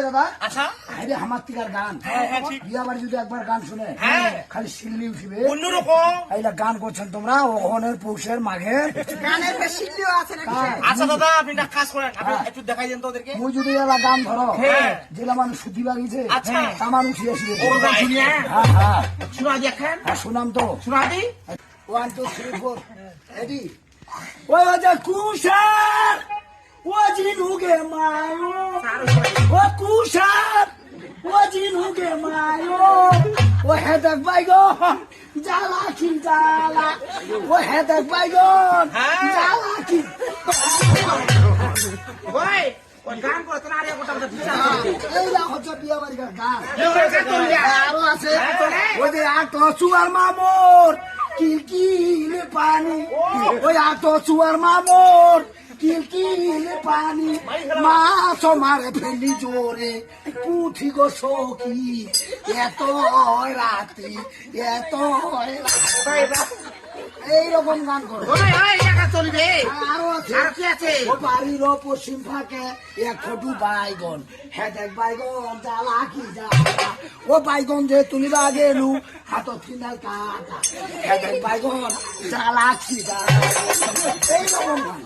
ওই দাদা আচ্ছা। আরে আমার টিকার গান। হ্যাঁ, হ্যাঁ। বিয়া বাড়ি যদি একবার গান শুনে হ্যাঁ। খালি শিল্লি উঠিবে। অন্যরকম। এইটা গান করছেন তোমরা ওহনের পৌষের মাঘের। গানের বেশিও আছে হ্যাঁ। আচ্ছা দাদা আপনি একটা কাজ করেন। হ্যাঁ। একটু দেখাই দেন তো ওদেরকে। মুই যদি এলা গান ধরো হ্যাঁ। যেটা মানুষ সুতি বাগিছে আচ্ছা। তামান উঠিয়ে আসবে। হ্যাঁ হ্যাঁ। শোনা দেখেন হ্যাঁ শুনাম তো। শোনা দি one two three four ready ওই যে কুষার ও জিনুগে মায়ো ও কুষার ও জিনুগে মায়ো ও হেদক বাইগন জ্বালা কি জ্বালা। ও হেদক বাইগন হ্যাঁ। জ্বালা কি ওই গান করে তোর আরে গোটা গোটা বিচার এইটা হচ্ছে বিয়া বাড়ির গান। হ্যাঁ, আরও আছে। ওই যে আট চুয়ার মামর কিলকিল পানি। ওই আট চুয়ার মামর কিলকিল পানি মাছ মারে ফেলি জোরে পুঠি গো সখি এত রাতি এত এইরকম গান করো। চলবে। আরও আছে। বাড়ির পশ্চিম ফাঁকে এক ফটু বাইগন। হ্যাঁ দেখ বাইগন জ্বালা কি জ্বালা? ও বাইগন যে তুমি আগে এলু হাত ফিনাল কাটা হ্যাঁ দেখ বাইগন জ্বালা কি জ্বালা? এইরকম গান।